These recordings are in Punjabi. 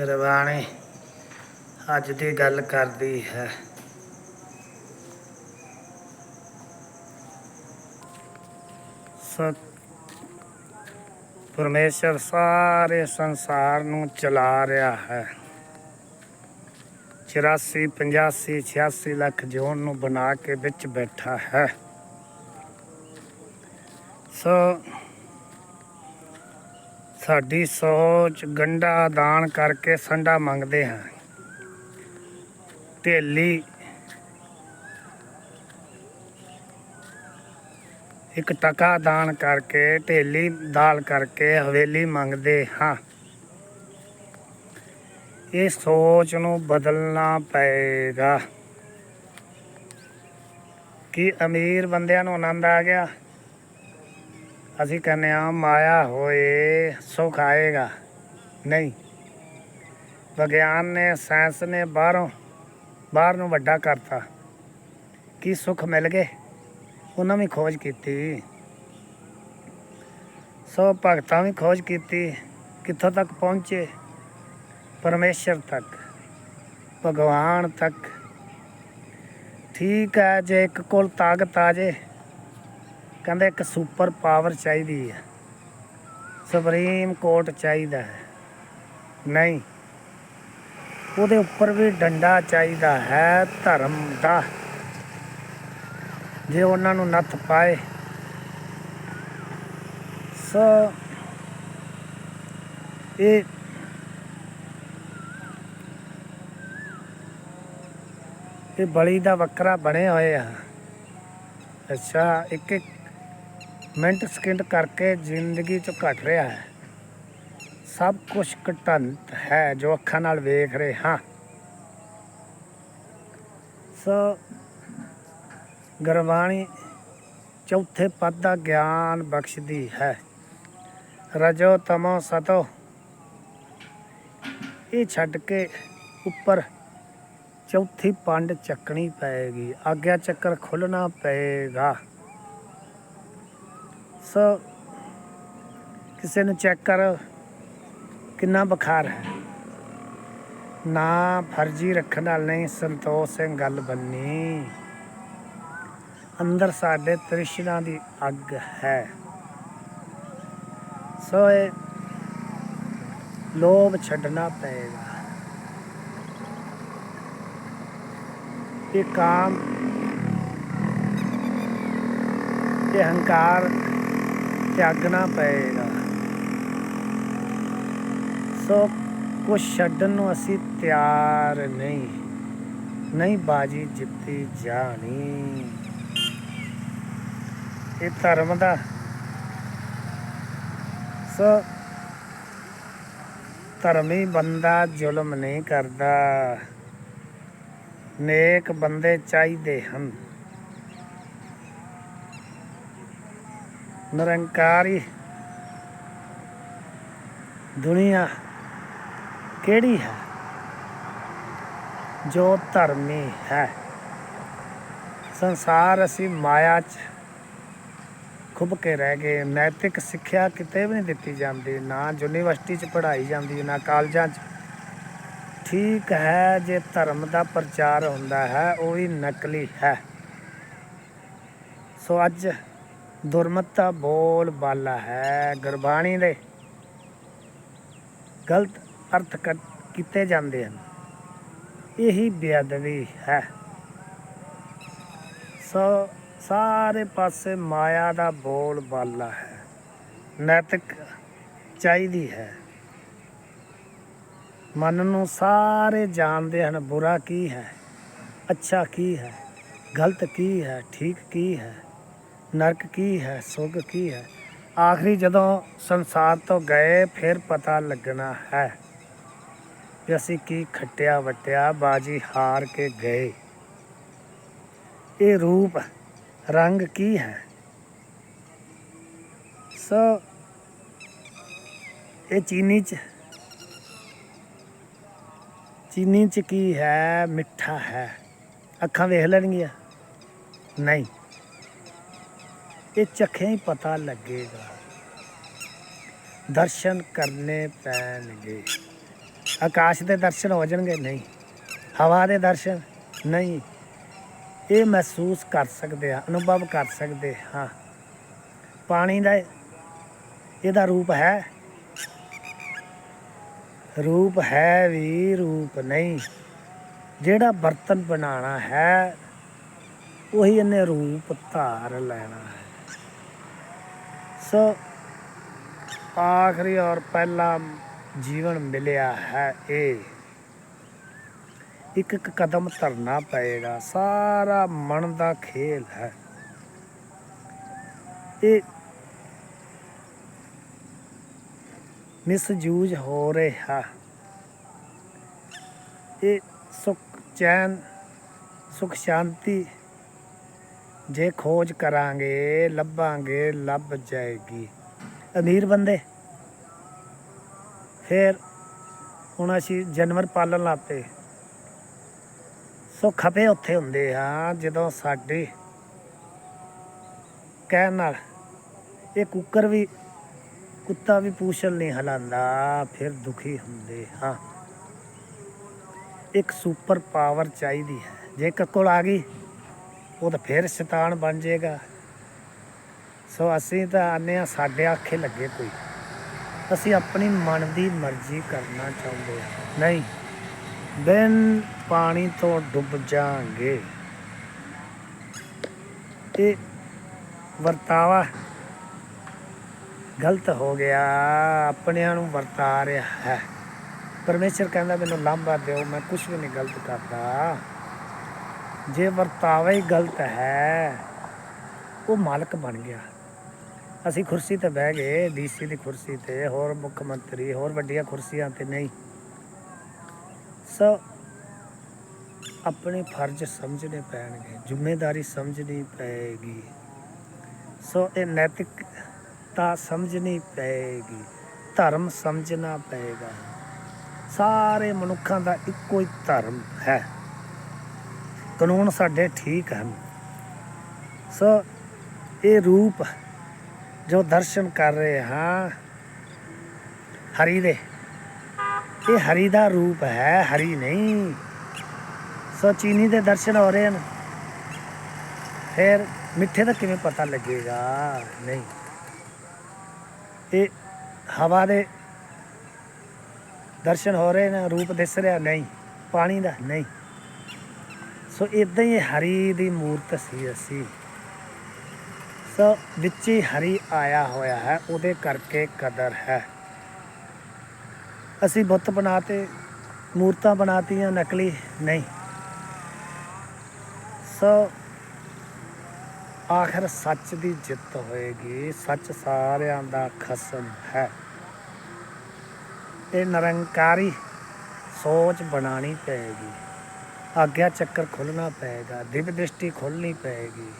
ਗੁਰਬਾਣੀ ਅੱਜ ਦੀ ਗੱਲ ਕਰਦੀ ਹੈ। ਸਤ ਪਰਮੇਸ਼ਰ ਸਾਰੇ ਸੰਸਾਰ ਨੂੰ ਚਲਾ ਰਿਹਾ ਹੈ। 84 85 86 ਲੱਖ ਜੋਨ ਨੂੰ ਬਣਾ ਕੇ ਵਿੱਚ ਬੈਠਾ ਹੈ। ਸੋ ਸਾਡੀ ਸੋਚ ਗੰਡਾ ਦਾਨ ਕਰਕੇ ਸੰਡਾ ਮੰਗਦੇ ਹਾਂ। ਢੇਲੀ। ਇੱਕ ਟਕਾ ਦਾਨ ਕਰਕੇ, ਢੇਲੀ ਦਾਲ ਕਰਕੇ ਹਵੇਲੀ ਮੰਗਦੇ ਹਾਂ। ਇਹ ਸੋਚ ਨੂੰ ਬਦਲਣਾ ਪਏਗਾ। ਕਿ ਅਮੀਰ ਬੰਦਿਆਂ ਨੂੰ ਆਨੰਦ ਆ ਗਿਆ? ਅਸੀਂ ਕਹਿੰਦੇ ਆ ਮਾਇਆ ਹੋਏ, ਸੁਖ ਆਏਗਾ। ਨਹੀਂ। ਵਿਗਿਆਨ ਨੇ, ਸਾਇੰਸ ਨੇ ਬਾਹਰੋਂ, ਬਾਹਰ ਨੂੰ ਵੱਡਾ ਕਰਤਾ। ਕੀ ਸੁਖ ਮਿਲ ਗਏ? ਉਹਨਾਂ ਵੀ ਖੋਜ ਕੀਤੀ। ਸੋ ਭਗਤਾਂ ਵੀ ਖੋਜ ਕੀਤੀ, ਕਿੱਥੋਂ ਤੱਕ ਪਹੁੰਚੇ? ਪਰਮੇਸ਼ਰ ਤੱਕ, ਭਗਵਾਨ ਤੱਕ। ਠੀਕ ਹੈ, ਜੇ ਇੱਕ ਕੋਲ ਤਾਕਤ ਆ ਜੇ ਕਹਿੰਦੇ ਇੱਕ ਸੁਪਰ ਪਾਵਰ ਚਾਹੀਦੀ ਹੈ। ਸੁਪਰੀਮ ਕੋਰਟ ਚਾਹੀਦਾ ਹੈ। ਨਹੀਂ। ਉਹਦੇ ਉੱਪਰ ਵੀ ਡੰਡਾ ਚਾਹੀਦਾ ਹੈ ਧਰਮ ਦਾ। ਜੇ ਉਹਨਾਂ ਨੂੰ ਨੱਥ ਪਾਏ। ਸੋ ਇਹ ਇਹ ਬਲੀ ਦਾ ਵੱਖਰਾ ਬਣੇ ਹੋਏ ਆ ਅੱਛਾ, ਇੱਕ ਇੱਕ ਮਿੰਟ ਸਕਿੰਟ ਕਰਕੇ ਜ਼ਿੰਦਗੀ ਚੋਂ ਘਟ ਰਿਹਾ ਹੈ। ਸਭ ਕੁਝ ਘਟੰਤ ਹੈ ਜੋ ਅੱਖਾਂ ਨਾਲ ਵੇਖ ਰਹੇ ਹਾਂ। ਸੋ ਗੁਰਬਾਣੀ ਚੌਥੇ ਪਦ ਦਾ ਗਿਆਨ ਬਖਸ਼ਦੀ ਹੈ। ਰਜੋ ਤਮੋ ਸਤੋ। ਇਹ ਛੱਡ ਕੇ ਉੱਪਰ ਚੌਥੀ ਪੰਡ ਚੱਕਣੀ ਪਏਗੀ। ਆਗਿਆ ਚੱਕਰ ਖੁੱਲਣਾ ਪਏਗਾ। ਸੋ ਕਿਸੇ ਨੂੰ ਚੈੱਕ ਕਰ ਕਿੰਨਾ ਬੁਖਾਰ ਹੈ। ਨਾ ਫਰਜੀ ਰੱਖਣ ਨਾਲ ਨਹੀਂ ਸੰਤੋਖ ਸਿੰਘ ਗੱਲ ਬੰਨੀ। ਅੰਦਰ ਸਾਡੇ ਤ੍ਰਿਸ਼ਨਾ ਦੀ ਅੱਗ ਹੈ। ਸੋ ਇਹ ਲੋਭ ਛੱਡਣਾ ਪਏਗਾ। ਇਹ ਕਾਮ, ਇਹ ਹੰਕਾਰ ਤਿਆਗਣਾ ਪਏਗਾ। ਸੋ ਕੁਛ ਛੱਡਣ ਨੂੰ ਅਸੀਂ ਤਿਆਰ ਨਹੀਂ। ਨਹੀਂ ਬਾਜੀ ਜਿੱਤੀ ਜਾਣੀ। ਇਹ ਧਰਮ ਦਾ। ਸੋ ਧਰਮੀ ਬੰਦਾ ਜ਼ੁਲਮ ਨਹੀਂ ਕਰਦਾ। ਨੇਕ ਬੰਦੇ ਚਾਹੀਦੇ ਹਨ। ਨਿਰੰਕਾਰੀ ਦੁਨੀਆ ਕਿਹੜੀ ਹੈ? ਜੋ ਧਰਮੀ ਹੈ। ਸੰਸਾਰ ਅਸੀਂ ਮਾਇਆ 'ਚ ਖੁੱਭ ਕੇ ਰਹਿ ਗਏ। ਨੈਤਿਕ ਸਿੱਖਿਆ ਕਿਤੇ ਵੀ ਨਹੀਂ ਦਿੱਤੀ ਜਾਂਦੀ। ਨਾ ਯੂਨੀਵਰਸਿਟੀ 'ਚ ਪੜ੍ਹਾਈ ਜਾਂਦੀ, ਨਾ ਕਾਲਜਾਂ 'ਚ। ਠੀਕ ਹੈ, ਜੇ ਧਰਮ ਦਾ ਪ੍ਰਚਾਰ ਹੁੰਦਾ ਹੈ, ਉਹ ਵੀ ਨਕਲੀ ਹੈ। ਸੋ ਅੱਜ ਦੁਰਮਤਾ ਬੋਲ ਬਾਲਾ ਹੈ ਗੁਰਬਾਣੀ ਦੇ। ਗਲਤ ਅਰਥ ਕੱਟ- ਕੀਤੇ ਜਾਂਦੇ ਹਨ। ਇਹੀ ਬੇਅਦਬੀ ਹੈ। ਸੋ, ਸਾਰੇ ਪਾਸੇ ਮਾਇਆ ਦਾ ਬੋਲ ਬਾਲਾ ਹੈ। ਨੈਤਿਕ ਚਾਹੀਦੀ ਹੈ। ਮਨ ਨੂੰ ਸਾਰੇ ਜਾਣਦੇ ਹਨ, ਬੁਰਾ ਕੀ ਹੈ? ਅੱਛਾ ਕੀ ਹੈ? ਗਲਤ ਕੀ ਹੈ? ਠੀਕ ਕੀ ਹੈ? ਨਰਕ ਕੀ ਹੈ ਸੁੱਗ ਕੀ ਹੈ? ਆਖਰੀ ਜਦੋਂ ਸੰਸਾਰ ਤੋਂ ਗਏ, ਫਿਰ ਪਤਾ ਲੱਗਣਾ ਹੈ ਕਿ ਅਸੀਂ ਕੀ ਖੱਟਿਆ ਵਟਿਆ, ਬਾਜੀ ਹਾਰ ਕੇ ਗਏ। ਇਹ ਰੂਪ, ਰੰਗ ਕੀ ਹੈ? ਸੋ, ਇਹ ਚੀਨੀ ਚ ਚੀਨੀ ਚ ਕੀ ਹੈ, ਮਿੱਠਾ ਹੈ? ਅੱਖਾਂ ਵੇਖ ਲੈਣਗੀਆਂ? ਨਹੀਂ। ਇਹ ਚੱਖਿਆਂ ਹੀ ਪਤਾ ਲੱਗੇਗਾ। ਦਰਸ਼ਨ ਕਰਨੇ ਪੈਣਗੇ। ਆਕਾਸ਼ ਦੇ ਦਰਸ਼ਨ ਹੋ ਜਾਣਗੇ? ਨਹੀਂ। ਹਵਾ ਦੇ ਦਰਸ਼ਨ? ਨਹੀਂ। ਇਹ ਮਹਿਸੂਸ ਕਰ ਸਕਦੇ ਆ ਅਨੁਭਵ ਕਰ ਸਕਦੇ ਹਾਂ। ਪਾਣੀ ਦਾ ਇਹਦਾ ਰੂਪ ਹੈ? ਰੂਪ ਹੈ ਵੀ ਰੂਪ ਨਹੀਂ। ਜਿਹੜਾ ਬਰਤਨ ਬਣਾਉਣਾ ਹੈ, ਉਹੀ ਇਹਨੇ ਰੂਪ ਧਾਰ ਲੈਣਾ ਹੈ। ਸੋ ਆਖਰੀ ਔਰ ਪਹਿਲਾ ਜੀਵਨ ਮਿਲਿਆ ਹੈ ਇਹ ਇੱਕ ਇੱਕ ਕਦਮ ਧਰਨਾ ਪਏਗਾ, ਸਾਰਾ ਮਨ ਦਾ ਖੇਲ ਹੈ। ਇਹ ਮਿਸਯੂਜ ਹੋ ਰਿਹਾ। ਇਹ ਸੁਖ ਚੈਨ, ਸੁਖ ਸ਼ਾਂਤੀ ਜੇ ਖੋਜ ਕਰਾਂਗੇ, ਲੱਭਾਂਗੇ, ਲੱਭ ਜਾਏਗੀ। ਅਮੀਰ ਬੰਦੇ। ਫਿਰ ਹੁਣ ਅਸੀਂ ਜਾਨਵਰ ਪਾਲਣ ਲੱਗ ਪਏ। ਸੋ ਖਪੇ ਉੱਥੇ ਹੁੰਦੇ ਆ ਜਦੋਂ ਸਾਡੇ ਕਹਿਣ ਨਾਲ ਇਹ ਕੁੱਕਰ ਵੀ, ਕੁੱਤਾ ਵੀ ਪੂਛਲ ਨਹੀਂ ਹਲਾਉਂਦਾ, ਫਿਰ ਦੁਖੀ ਹੁੰਦੇ ਹਾਂ। ਇੱਕ ਸੁਪਰ ਪਾਵਰ ਚਾਹੀਦੀ ਹੈ। ਜੇ ਇੱਕ ਕੋਲ ਆ ਗਈ ਉਹ ਤਾਂ ਫਿਰ ਸ਼ੈਤਾਨ ਬਣ ਜਾਏਗਾ। ਸੋ ਅਸੀਂ ਤਾਂ ਆਨੇ ਆ ਸਾਡੇ ਆਖੇ ਲੱਗੇ ਕੋਈ। ਅਸੀਂ ਆਪਣੀ ਮਨ ਦੀ ਮਰਜ਼ੀ ਕਰਨਾ ਚਾਹੁੰਦੇ ਹਾਂ। ਨਹੀਂ, ਬਿਨ ਪਾਣੀ ਤੋਂ ਡੁੱਬ ਜਾਾਂਗੇ ਇਹ ਵਰਤਾਵਾ ਗਲਤ ਹੋ ਗਿਆ। ਆਪਣਿਆਂ ਨੂੰ ਵਰਤਾ ਰਿਹਾ ਹੈ। ਪਰਮੇਸ਼ਰ ਕਹਿੰਦਾ, ਮੈਨੂੰ ਲਾਂਭਾ ਦਿਓ, ਮੈਂ ਕੁਝ ਵੀ ਨਹੀਂ ਗਲਤ ਕਰਦਾ। ਜੇ ਵਰਤਾਵਾ ਹੀ ਗਲਤ ਹੈ, ਉਹ ਮਾਲਕ ਬਣ ਗਿਆ। ਅਸੀਂ ਕੁਰਸੀ ਤੇ ਬਹਿ ਗਏ, ਡੀਸੀ ਦੀ ਕੁਰਸੀ ਤੇ, ਹੋਰ ਮੁੱਖ ਮੰਤਰੀ, ਹੋਰ ਵੱਡੀਆਂ ਕੁਰਸੀਆਂ ਤੇ ਨਹੀਂ। ਸੋ ਆਪਣੇ ਫਰਜ਼ ਸਮਝਣੇ ਪੈਣਗੇ, ਜ਼ਿੰਮੇਵਾਰੀ ਸਮਝਣੀ ਪਏਗੀ ਸੋ ਇਹ ਨੈਤਿਕਤਾ ਸਮਝਣੀ ਪਏਗੀ ਧਰਮ ਸਮਝਣਾ ਪਏਗਾ ਸਾਰੇ ਮਨੁੱਖਾਂ ਦਾ ਇੱਕੋ ਹੀ ਧਰਮ ਹੈ। ਕਾਨੂੰਨ ਸਾਡੇ ਠੀਕ ਹਨ। ਸੋ ਇਹ ਰੂਪ ਜੋ ਦਰਸ਼ਨ ਕਰ ਰਹੇ ਹਾਂ, ਹਰੀ ਦੇ, ਇਹ ਹਰੀ ਦਾ ਰੂਪ ਹੈ, ਹਰੀ ਨਹੀਂ। ਸੋ ਚੀਨੀ ਦੇ ਦਰਸ਼ਨ ਹੋ ਰਹੇ ਹਨ। ਫਿਰ ਮਿੱਠੇ ਦਾ ਕਿਵੇਂ ਪਤਾ ਲੱਗੇਗਾ? ਨਹੀਂ। ਇਹ ਹਵਾ ਦੇ ਦਰਸ਼ਨ ਹੋ ਰਹੇ ਨੇ, ਰੂਪ ਦਿਸ ਰਿਹਾ, ਨਹੀਂ। ਪਾਣੀ ਦਾ, ਨਹੀਂ। ਸੋ ਇਦਾਂ ਹੀ ਹਰੀ ਦੀ ਮੂਰਤ ਸੀ ਅਸੀਂ। ਸੋ ਵਿੱਚ ਹੀ ਹਰੀ ਆਇਆ ਹੋਇਆ ਹੈ, ਉਹਦੇ ਕਰਕੇ ਕਦਰ ਹੈ। ਅਸੀਂ ਬੁੱਤ ਬਣਾਤੇ, ਮੂਰਤਾਂ ਬਣਾਤੀਆਂ, ਨਕਲੀ ਨਹੀਂ। ਸੋ ਆਖਰ ਸੱਚ ਦੀ ਜਿੱਤ ਹੋਏਗੀ, ਸੱਚ ਸਾਰਿਆਂ ਦਾ ਖਸਮ ਹੈ। ਇਹ ਨਿਰੰਕਾਰੀ ਸੋਚ ਬਣਾਣੀ ਪਏਗੀ। ਆਗਿਆ ਚੱਕਰ ਖੁੱਲਣਾ ਪਏਗਾ, ਦਿਵ ਦ੍ਰਿਸ਼ਟੀ ਖੁੱਲਣੀ ਪਏਗੀ।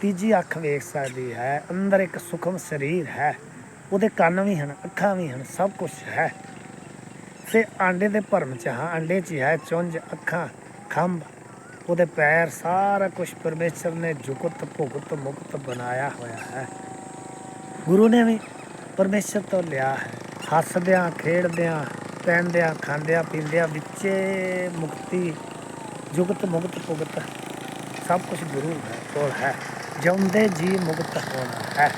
ਤੀਜੀ ਅੱਖ ਵੇਖ ਸਕਦੀ ਹੈ, ਅੰਦਰ ਇੱਕ ਸੁਖਮ ਸਰੀਰ ਹੈ, ਉਹਦੇ ਕੰਨ ਵੀ ਹਨ, ਅੱਖਾਂ ਵੀ ਹਨ, ਸਭ ਕੁਝ ਹੈ। ਫਿਰ ਆਂਡੇ ਦੇ ਭਰਮ ਚ ਹਾਂ, ਆਂਡੇ 'ਚ ਹੀ ਹੈ, ਚੁੰਝ, ਅੱਖਾਂ, ਖੰਭ, ਉਹਦੇ ਪੈਰ, ਸਾਰਾ ਕੁਝ ਪਰਮੇਸ਼ਰ ਨੇ ਜੁਗਤ, ਭੁਗਤ, ਮੁਕਤ ਬਣਾਇਆ ਹੋਇਆ ਹੈ। ਗੁਰੂ ਨੇ ਵੀ ਪਰਮੇਸ਼ਰ ਤੋਂ ਲਿਆ ਹੈ। ਹੱਸਦਿਆਂ, ਖੇਡਦਿਆਂ ਪੈਂਦਿਆਂ ਖਾਂਦਿਆਂ, ਪੀਂਦਿਆਂ ਵਿੱਚੇ ਮੁਕਤੀ ਜੁਗਤ ਮੁਕਤ ਭੁਗਤ ਸਭ ਕੁਝ ਗੁਰੂ ਹੈ, ਕੋਲ ਹੈ। ਜਿਉਂਦੇ ਜੀ ਮੁਕਤ ਹੋਣਾ ਹੈ।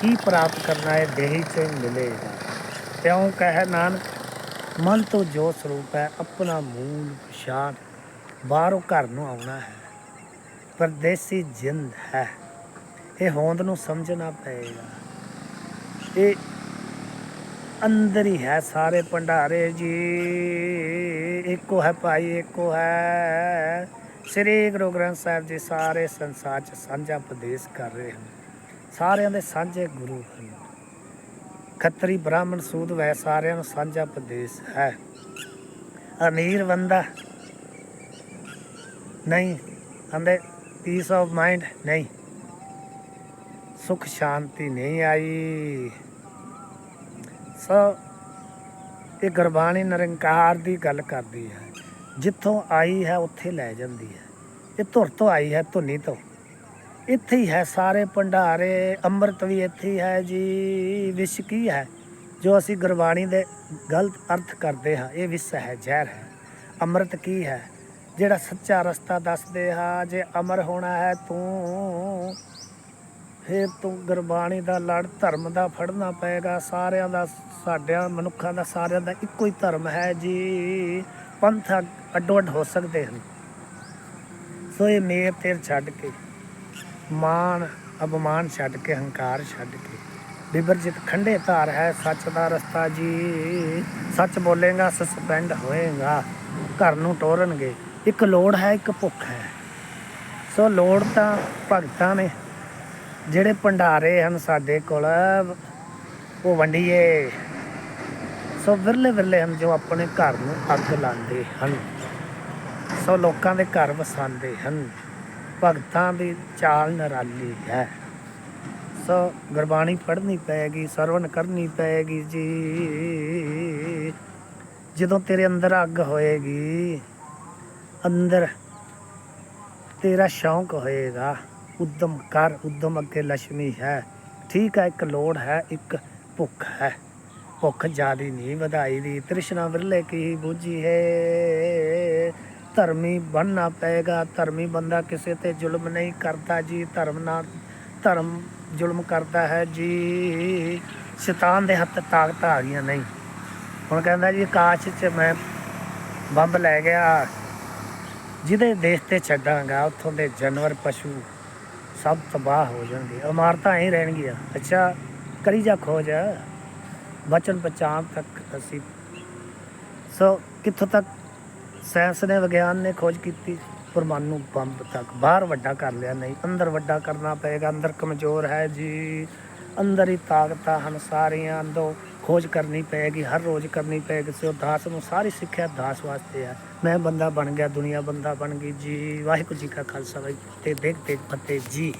ਕੀ ਪ੍ਰਾਪਤ ਕਰਨਾ ਹੈ, ਦੇਹੀ ਚ ਮਿਲੇਗਾ। ਤਿਉਂ ਕਹੇ ਨਾਨਕ, ਮਨ ਤੋਂ ਜੋ ਸਰੂਪ ਹੈ, ਆਪਣਾ ਮੂਲ ਪਛਾਣ। ਬਾਹਰੋਂ ਘਰ ਨੂੰ ਆਉਣਾ ਹੈ ਪਰਦੇਸੀ ਜਿੰਦ ਹੈ। ਇਹ ਹੋਂਦ ਨੂੰ ਸਮਝਣਾ ਪਏਗਾ। ਇਹ ਅੰਦਰ ਹੀ ਹੈ ਸਾਰੇ ਭੰਡਾਰੇ ਜੀ। ਇੱਕੋ ਹੈ ਭਾਈ, ਇੱਕੋ ਹੈ। ਸ੍ਰੀ ਗੁਰੂ ਗ੍ਰੰਥ ਸਾਹਿਬ ਜੀ ਸਾਰੇ ਸੰਸਾਰ ਚ ਸਾਂਝਾ ਉਪਦੇਸ਼ ਕਰ ਰਹੇ ਹਨ। ਸਾਰਿਆਂ ਦੇ ਸਾਂਝੇ ਗੁਰੂ ਹਨ। ਖੱਤਰੀ ਬ੍ਰਾਹਮਣ ਸੂਦ ਵੈ ਸਾਰਿਆਂ ਨੂੰ ਸਾਂਝਾ ਉਪਦੇਸ਼ ਹੈ। ਅਮੀਰ ਬੰਦਾ ਨਹੀਂ ਹੰਦੇ ਪੀਸ ਆਫ ਮਾਈਂਡ ਨਹੀਂ। ਸੁਖ ਸ਼ਾਂਤੀ ਨਹੀਂ ਆਈ। ਸੋ ਇਹ ਗੁਰਬਾਣੀ ਨਿਰੰਕਾਰ ਦੀ ਗੱਲ ਕਰਦੀ ਹੈ। ਜਿੱਥੋਂ ਆਈ ਹੈ, ਉੱਥੇ ਲੈ ਜਾਂਦੀ ਹੈ। ਇਹ ਧੁਰ ਤੋਂ ਆਈ ਹੈ, ਧੁਨੀ ਤੋਂ। ਇੱਥੇ ਹੀ ਹੈ ਸਾਰੇ ਭੰਡਾਰੇ। ਅੰਮ੍ਰਿਤ ਵੀ ਇੱਥੇ ਹੈ ਜੀ। ਵਿਸ਼ ਕੀ ਹੈ? ਜੋ ਅਸੀਂ ਗੁਰਬਾਣੀ ਦੇ ਗਲਤ ਅਰਥ ਕਰਦੇ ਹਾਂ, ਇਹ ਵਿਸ ਹੈ, ਜ਼ਹਿਰ ਹੈ। ਅੰਮ੍ਰਿਤ ਕੀ ਹੈ? ਜਿਹੜਾ ਸੱਚਾ ਰਸਤਾ ਦੱਸਦੇ ਹਾਂ, ਜੇ ਅਮਰ ਹੋਣਾ ਹੈ ਤੂੰ ਫਿਰ ਤੂੰ ਗੁਰਬਾਣੀ ਦਾ ਲੜ, ਧਰਮ ਦਾ ਫੜਨਾ ਪਏਗਾ। ਸਾਰਿਆਂ ਦਾ, ਸਾਡਿਆਂ, ਮਨੁੱਖਾਂ ਦਾ, ਸਾਰਿਆਂ ਦਾ ਇੱਕੋ ਹੀ ਧਰਮ ਹੈ ਜੀ। ਪੰਥ ਅੱਡੋ ਅੱਡ ਹੋ ਸਕਦੇ ਹਨ। ਸੋ ਇਹ ਮੇਰ ਤੇਰ ਛੱਡ ਕੇ ਮਾਨ ਅਪਮਾਨ ਛੱਡ ਕੇ, ਹੰਕਾਰ ਛੱਡ ਕੇ, ਵਿਵਰਜਿਤ ਖੰਡੇ ਧਾਰ ਹੈ। ਸੱਚ ਦਾ ਰਸਤਾ ਜੀ। ਸੱਚ ਬੋਲੇਗਾ, ਸਸਪੈਂਡ ਹੋਏਗਾ। ਘਰ ਨੂੰ ਟੋਰਨਗੇ ਇੱਕ ਲੋੜ ਹੈ, ਇੱਕ ਭੁੱਖ ਹੈ। ਸੋ ਲੋੜ ਤਾਂ ਭਗਤਾਂ ਨੇ ਜਿਹੜੇ ਭੰਡਾਰੇ ਹਨ ਸਾਡੇ ਕੋਲ, ਉਹ ਵੰਡੀਏ। ਸੋ ਵਿਰਲੇ ਵਿਰਲੇ ਹਨ ਜੋ ਆਪਣੇ ਘਰ ਨੂੰ ਅੱਗ ਲਾਉਂਦੇ ਹਨ। ਸੋ ਲੋਕਾਂ ਦੇ ਘਰ ਵਸਾਉਂਦੇ ਹਨ। ਭਗਤਾਂ ਦੀ ਚਾਲ ਨਰਾਲੀ ਹੈ। ਸੋ ਗੁਰਬਾਣੀ ਪੜ੍ਹਨੀ ਪਏਗੀ, ਸਰਵਣ ਕਰਨੀ ਪਏਗੀ ਜੀ। ਜਦੋਂ ਤੇਰੇ ਅੰਦਰ ਅੱਗ ਹੋਏਗੀ, ਅੰਦਰ ਤੇਰਾ ਸ਼ੌਂਕ ਹੋਏਗਾ। ਉਦਮ ਕਰ, ਉਦਮ ਅੱਗੇ ਲక్ష్ਮੀ ਹੈ। ਠੀਕ ਹੈ, ਇੱਕ ਲੋੜ ਹੈ, ਇੱਕ ਭੁੱਖ ਹੈ। ਭੁੱਖ ਜਿਆਦੀ ਨਹੀਂ ਵਧਾਈ ਦੀ, ਤ੍ਰਿਸ਼ਨਾ ਵਿਰਲੇ ਕੀ ਬੁਝੀ ਹੈ। ਧਰਮੀ ਬਣਨਾ ਪਏਗਾ, ਧਰਮੀ ਬੰਦਾ ਕਿਸੇ ਤੇ ਜ਼ੁਲਮ ਨਹੀਂ ਕਰਦਾ ਜੀ। ਧਰਮ ਨਾਲ, ਧਰਮ ਜ਼ੁਲਮ ਕਰਦਾ ਹੈ ਜੀ। ਸ਼ੈਤਾਨ ਦੇ ਹੱਥ ਤਾਕਤ ਆ ਗਈਆਂ ਨਹੀਂ। ਹੁਣ ਕਹਿੰਦਾ ਜੀ, ਆਕਾਸ਼ 'ਚ ਮੈਂ ਬੰਬ ਲੈ ਗਿਆ। ਜਿਹਦੇ ਦੇਸ਼ ਤੇ ਛੱਡਾਂਗਾ, ਉੱਥੋਂ ਦੇ ਜਾਨਵਰ, ਪਸ਼ੂ ਸਭ ਤਬਾਹ ਹੋ ਜਾਣਗੇ। ਇਮਾਰਤਾਂ ਹੀ ਰਹਿਣਗੀਆਂ। ਅੱਛਾ ਕਰੀ ਜਾ ਖੋਜ ਬਚਨ ਪਛਾਣ ਤੱਕ ਅਸੀਂ ਸੋ ਕਿੱਥੋਂ ਤੱਕ? ਸਾਇੰਸ ਨੇ, ਵਿਗਿਆਨ ਨੇ ਖੋਜ ਕੀਤੀ। ਪਰਮਾਣੂ ਬੰਬ ਤੱਕ। ਬਾਹਰ ਵੱਡਾ ਕਰ ਲਿਆ। ਨਹੀਂ, ਅੰਦਰ ਵੱਡਾ ਕਰਨਾ ਪਏਗਾ। ਅੰਦਰ ਕਮਜ਼ੋਰ ਹੈ ਜੀ। ਅੰਦਰ ਹੀ ਤਾਕਤਾਂ ਹਨ ਸਾਰੀਆਂ। ਅੰਦਰੋਂ ਖੋਜ ਕਰਨੀ ਪਏਗੀ ਹਰ ਰੋਜ਼ ਕਰਨੀ ਪਏਗੀ ਸੋ ਦਾਸ ਨੂੰ ਸਾਰੀ ਸਿੱਖਿਆ ਦਾਸ ਵਾਸਤੇ ਆ। ਮੈਂ ਬੰਦਾ ਬਣ ਗਿਆ, ਦੁਨੀਆ ਬੰਦਾ ਬਣ ਗਈ, ਜੀ, ਵਾਹਿਗੁਰੂ ਜੀ ਕਾ ਖਾਲਸਾ, ਵਾਹਿਗੁਰੂ ਤੇ ਦੇਖ ਦੇਖ, ਫਤਿਹ ਜੀ।